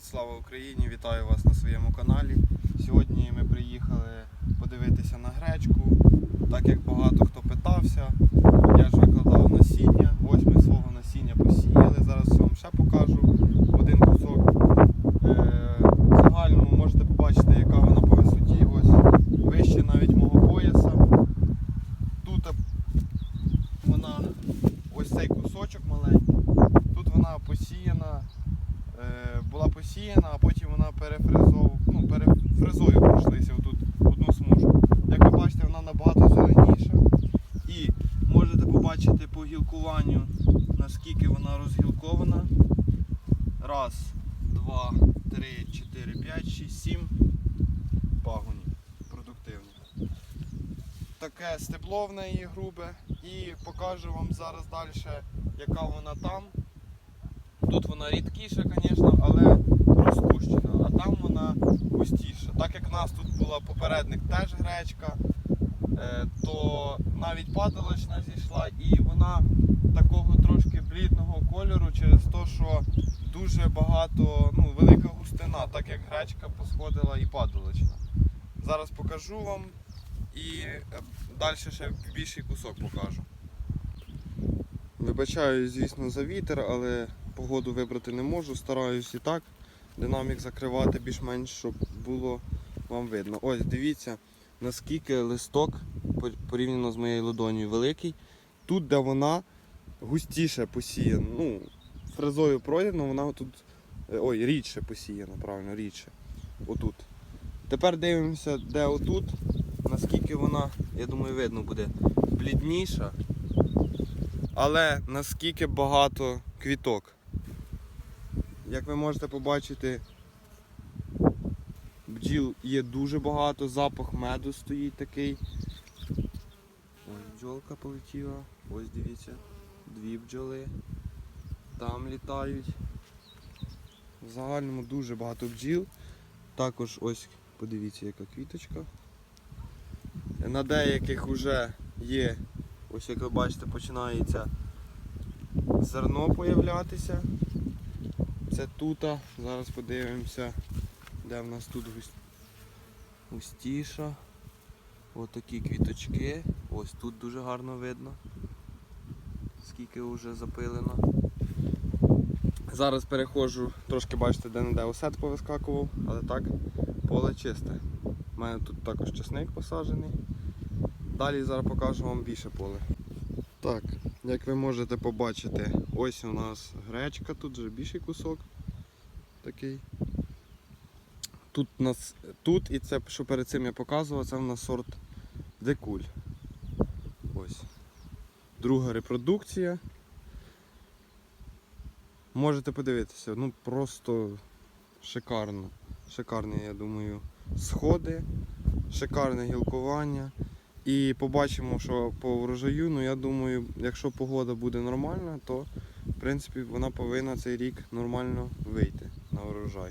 Слава Україні! Вітаю вас на своєму каналі. Сьогодні ми приїхали подивитися на гречку. Так як багато хто питався, я ж викладав насіння. Ось ми свого насіння посіяли. Зараз я вам ще покажу один кусок. Е, В загальному можете побачити, яка вона по висоті. Ось вище навіть мого пояса. Тут вона ось цей кусочок маленький. Тут вона посіяна е, була посіяна, а потім вона перефрезов... ну, перефрезою пройшлися отут одну смужку. Як ви бачите, вона набагато зеленіша. І можете побачити по гілкуванню, наскільки вона розгілкована. Раз, два, три, чотири, п'ять, шість, сім пагонів продуктивних. Таке стебло в неї грубе і покажу вам зараз далі, яка вона там. Тут вона рідкіша, звісно, але розпущена, а там вона густіша. Так як в нас тут була попередник теж гречка, е, то навіть падалочна зійшла і вона такого трошки блідного кольору через те, що дуже багато, ну, велика густина, так як гречка посходила і падалочна. Зараз покажу вам і далі ще більший кусок покажу. Вибачаю, звісно, за вітер, але погоду вибрати не можу. Стараюсь і так динамік закривати більш-менш, щоб було вам видно. Ось дивіться, наскільки листок порівняно з моєю ладонью великий. Тут, де вона густіше посіяна. Ну, фрезою пройдено, вона тут. е, Ой, рідше посіяна, правильно, рідше. Отут. Тепер дивимося, де отут, наскільки вона, я думаю, видно буде блідніша. Але наскільки багато квіток. Як ви можете побачити, бджіл є дуже багато, запах меду стоїть такий. Ось бджолка полетіла, ось дивіться, дві бджоли там літають. В загальному дуже багато бджіл. Також ось подивіться, яка квіточка. На деяких вже є Ось як ви бачите, починається зерно появлятися. Це тут. Зараз подивимося, де в нас тут гус- густіша. Ось такі квіточки. Ось тут дуже гарно видно, скільки вже запилено. Зараз переходжу, трошки бачите, де не де осет повискакував, але так, поле чисте. У мене тут також чесник посаджений. Далі зараз покажу вам більше поле. Так, як ви можете побачити, ось у нас гречка, тут вже більший кусок такий. Тут у нас тут і це, що перед цим я показував, це в нас сорт декуль. Ось. Друга репродукція. Можете подивитися, ну просто шикарно. Шикарні, я думаю, сходи, шикарне гілкування. І побачимо, що по врожаю, ну я думаю, якщо погода буде нормальна, то в принципі вона повинна цей рік нормально вийти на врожай.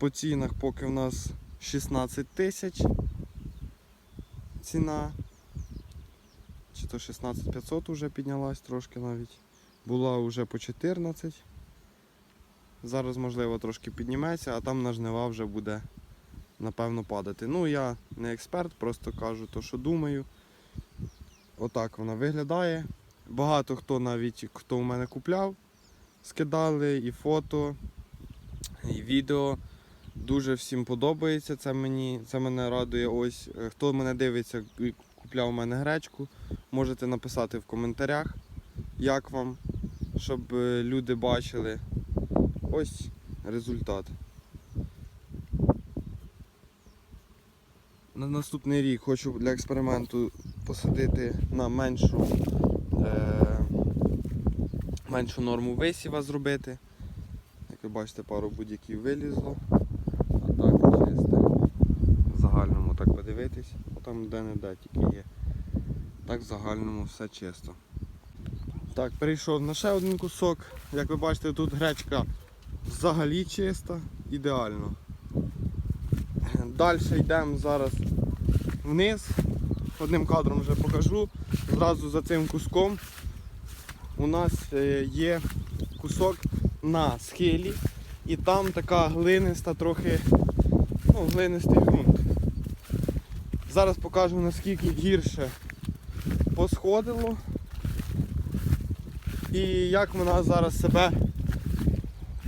По цінах поки в нас 16 тисяч ціна. Чи то 16 500 вже піднялась трошки навіть. Була вже по 14. Зараз можливо трошки підніметься, а там на жнива вже буде напевно падати. Ну, я не експерт, просто кажу те, що думаю. Отак вона виглядає. Багато хто навіть хто у мене купляв, скидали і фото, і відео. Дуже всім подобається. Це мені, це мене радує. Ось е, хто мене дивиться і купляв у мене гречку, можете написати в коментарях, як вам, щоб е, люди бачили. Ось результат. На наступний рік хочу для експерименту посадити на меншу, е, меншу норму висіва зробити. Як ви бачите, пару будь-яків вилізло. А так чисте. В загальному так подивитись. Там де-не-де тільки є. Так в загальному все чисто. Так, перейшов на ще один кусок. Як ви бачите, тут гречка взагалі чиста, ідеально. Далі йдемо зараз вниз. Одним кадром вже покажу. Зразу за цим куском у нас е, є кусок на схилі І там така глиниста, трохи ну, глинистий ґрунт. Зараз покажу наскільки гірше посходило. І як вона зараз себе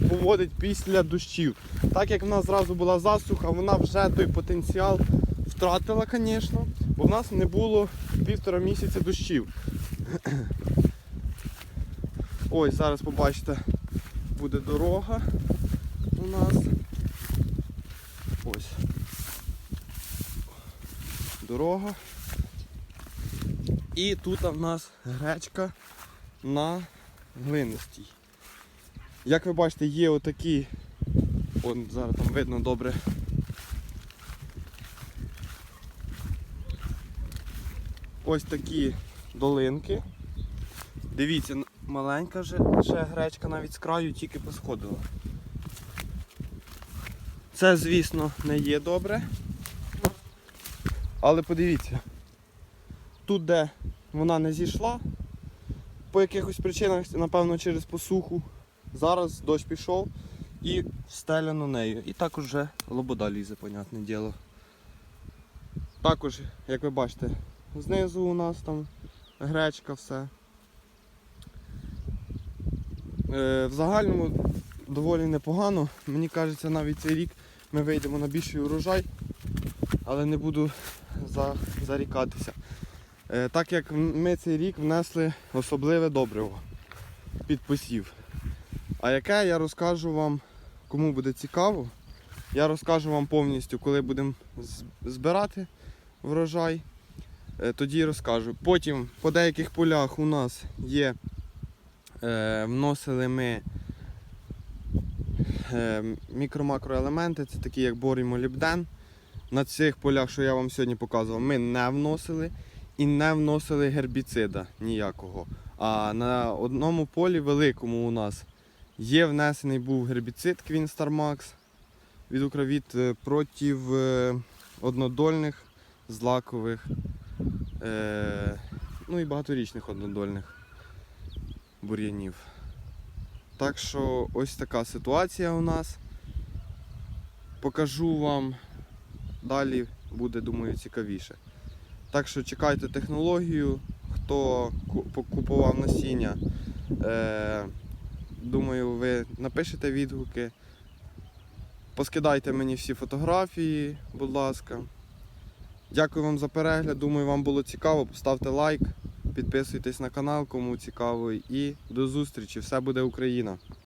поводить після дощів. Так як в нас зразу була засуха, вона вже той потенціал втратила, звісно, бо в нас не було півтора місяця дощів. Ось, зараз побачите, буде дорога у нас. Ось. Дорога. І тут в нас гречка на глинистій. Як ви бачите, є отакі, он зараз там видно добре. Ось такі долинки. Дивіться, маленька вже ще гречка навіть з краю тільки посходила. Це, звісно, не є добре. Але подивіться, тут де вона не зійшла, по якихось причинах, напевно, через посуху. Зараз дощ пішов і стеляно нею. І також вже лобода лізе, понятне діло. Також, як ви бачите, знизу у нас там гречка, все. Е, в загальному доволі непогано. Мені кажеться, навіть цей рік ми вийдемо на більший урожай, але не буду за, зарікатися. Е, так як ми цей рік внесли особливе добриво під посів. А яке я розкажу вам, кому буде цікаво. Я розкажу вам повністю, коли будемо збирати врожай. Е, Тоді розкажу. Потім по деяких полях у нас є, е, вносили ми е, мікро-макроелементи, це такі як бор і молібден. На цих полях, що я вам сьогодні показував, ми не вносили і не вносили гербіцида ніякого. А на одному полі великому у нас є внесений був гербіцид Queen Star Max від Укровіт е, проти е, однодольних злакових, е, ну і багаторічних однодольних бур'янів. Так що ось така ситуація у нас. Покажу вам далі буде, думаю, цікавіше. Так що чекайте технологію, хто ку- покупував насіння. Е, думаю, ви напишете відгуки. Поскидайте мені всі фотографії, будь ласка. Дякую вам за перегляд. Думаю, вам було цікаво. Поставте лайк, підписуйтесь на канал, кому цікаво. І до зустрічі! Все буде Україна!